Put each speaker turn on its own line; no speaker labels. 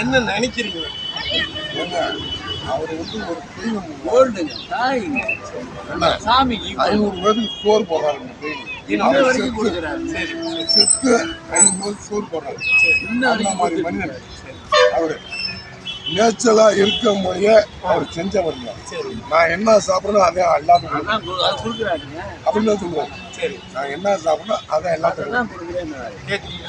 என்ன நினைக்கிறீங்க?
அவர் வந்து ஒரு தெய்வம்
கோல்டுங்க தாய்ங்க. சாமிக்கு
ஐநூறு பேருக்கு சோறு போடுறாரு
வரைக்கும் கொடுக்குறாரு. சரி.
செத்து ஐநூறு பேருக்கு சோறு போடுறாரு.
இன்ன
அந்த
வரைக்கும்
மாதிரி மனிதன். அவரு நேச்சலா இருக்க முறைய அவர் செஞ்சவருங்க
சரி.
நான் என்ன சாப்பிடணும் அதே எல்லாத்துக்கும் அப்படின்னு
சரி.
நான் என்ன சாப்பிடணும் அதை எல்லாத்துக்கும்
அதான் கேட்குறீங்க